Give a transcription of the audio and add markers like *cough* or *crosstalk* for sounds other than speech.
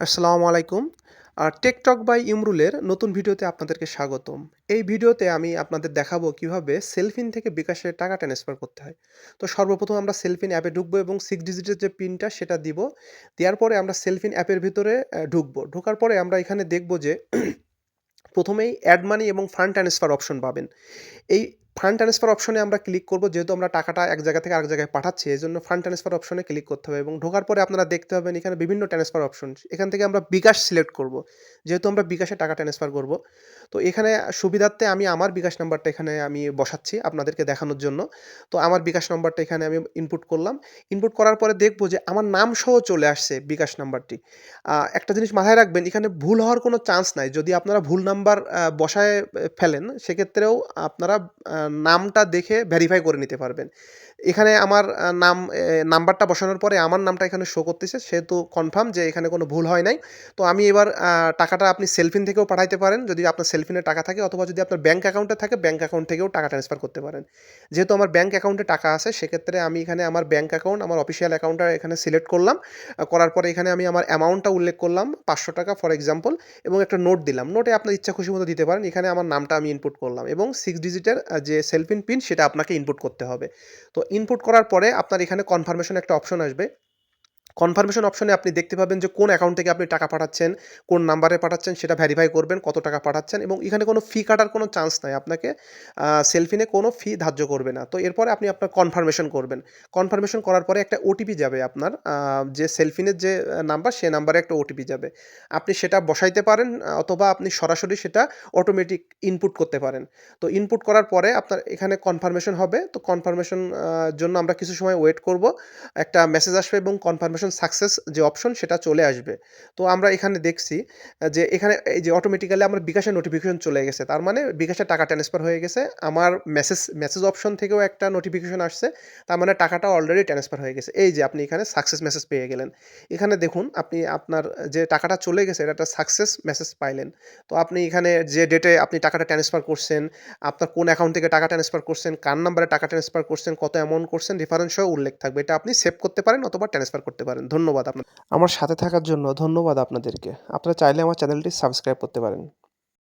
আসসালামু আলাইকুম। আর tech talk by ইমরুলের নতুন ভিডিওতে আপনাদেরকে স্বাগতম। এই ভিডিওতে আমি আপনাদের দেখাবো কীভাবে সেলফিন থেকে বিকাশে টাকা ট্রান্সফার করতে হয়। তো সর্বপ্রথম আমরা সেলফিন অ্যাপে ঢুকবো এবং সিক্স ডিজিটের যে পিনটা সেটা দিব। দেওয়ার পরে আমরা সেলফিন অ্যাপের ভিতরে ঢুকবো। ঢোকার পরে আমরা এখানে দেখব যে *clears throat* প্রথমেই অ্যাড মানি এবং ফান্ড ট্রান্সফার অপশন পাবেন। এই ফান্ড ট্রান্সফার অপশনে আমরা ক্লিক করব, যেহেতু আমরা টাকাটা এক জায়গা থেকে আরেক জায়গায় পাঠাচ্ছি, এই জন্য ফান্ড ট্রান্সফার অপশনে ক্লিক করতে হবে। এবং ঢোকার পরে আপনারা দেখতে পাবেন এখানে বিভিন্ন ট্রান্সফার অপশন এখান থেকে আমরা বিকাশ সিলেক্ট করব, যেহেতু আমরা বিকাশে টাকা ট্রান্সফার করব। তো এখানে সুবিধার্থে আমি আমার বিকাশ নাম্বারটা এখানে আমি বসাচ্ছি আপনাদেরকে দেখানোর জন্য। তো আমার বিকাশ নাম্বারটা এখানে আমি ইনপুট করলাম। ইনপুট করার পরে দেখব যে আমার নাম সহ চলে আসছে বিকাশ নাম্বারটি একটা জিনিস মাথায় রাখবেন, এখানে ভুল হওয়ার কোনো চান্স নাই। যদি আপনারা ভুল নাম্বার বসায় ফেলেন, সেক্ষেত্রেও আপনারা নামটা দেখে ভেরিফাই করে নিতে পারবেন। এখানে আমার নাম নাম্বারটা বসানোর পরে আমার নামটা এখানে শো করতেছে। সেহেতু কনফার্ম যে এখানে কোনো ভুল হয় নাই। তো আমি এবার টাকাটা আপনি সেলফিন থেকেও পাঠাইতে পারেন। যদি আপনার সেলফিনে টাকা থাকে অথবা যদি আপনার ব্যাঙ্ক অ্যাকাউন্টে থাকে ব্যাঙ্ক অ্যাকাউন্ট থেকেও টাকা ট্রান্সফার করতে পারেন। যেহেতু আমার ব্যাঙ্ক অ্যাকাউন্টে টাকা আছে, সেক্ষেত্রে আমি এখানে আমার ব্যাঙ্ক অ্যাকাউন্ট আমার অফিসিয়াল অ্যাকাউন্টটা এখানে সিলেক্ট করলাম। করার পরে এখানে আমি আমার অ্যামাউন্টটা উল্লেখ করলাম, পাঁচশো টাকা ফর এক্সাম্পল এবং একটা নোট দিলাম। নোটে আপনার ইচ্ছা খুশি মতো দিতে পারেন। এখানে আমার নামটা আমি ইনপুট করলাম এবং সিক্স ডিজিটের যে সেলফিন পিন সেটা আপনাকে ইনপুট করতে হবে। তো ইনপুট করার পরে আপনার এখানে কনফার্মেশন একটা অপশন আসবে। কনফার্মেশন অপশনে আপনি দেখতে পাবেন যে কোন অ্যাকাউন্ট থেকে আপনি টাকা পাঠাচ্ছেন, কোন নাম্বারে পাঠাচ্ছেন, সেটা ভেরিফাই করবেন কত টাকা পাঠাচ্ছেন এবং এখানে কোনো ফি কাটার কোনো চান্স নাই। আপনাকে সেলফিনে কোনো ফি ধার্য করবে না। তো এরপরে আপনি আপনার কনফার্মেশন করবেন। কনফার্মেশন করার পরে একটা ওটিপি যাবে আপনার যে সেলফিনের যে নাম্বার সে নাম্বারে একটা ওটিপি যাবে। আপনি সেটা বসাইতে পারেন অথবা আপনি সরাসরি সেটা অটোমেটিক ইনপুট করতে পারেন। তো ইনপুট করার পরে আপনার এখানে কনফার্মেশন হবে। তো কনফার্মেশন জন্য আমরা কিছু সময় ওয়েট করব। একটা মেসেজ আসবে এবং কনফার্মেশন সাকসেস যে অপশন সেটা চলে আসবে। তো আমরা এখানে দেখছি যে এখানে এই যে অটোমেটিক্যালি আমার বিকাশের নোটিফিকেশন চলে গেছে। তার মানে বিকাশের টাকা ট্রান্সফার হয়ে গেছে। আমার মেসেজ মেসেজ অপশন থেকেও একটা নোটিফিকেশন আসছে। তার মানে টাকাটা অলরেডি ট্রান্সফার হয়ে গেছে। এই যে আপনি এখানে সাকসেস মেসেজ পেয়ে গেলেন। এখানে দেখুন, আপনি আপনার যে টাকাটা চলে গেছে, এটা একটা সাকসেস মেসেজ পাইলেন। তো আপনি এখানে যে ডেটে আপনি টাকাটা ট্রান্সফার করছেন, আপনার কোন অ্যাকাউন্ট থেকে টাকা ট্রান্সফার করছেন, কার নাম্বারে টাকা ট্রান্সফার করছেন, কত অ্যামাউন্ট করছেন রেফারেন্স সহ উল্লেখ থাকবে। এটা আপনি সেভ করতে পারেন অথবা ট্রান্সফার করতে পারেন। ধন্যবাদ আপনার আমার সাথে থাকার জন্য ধন্যবাদ আপনাদেরকে। আপনারা চাইলে আমার চ্যানেলটি সাবস্ক্রাইব করতে পারেন।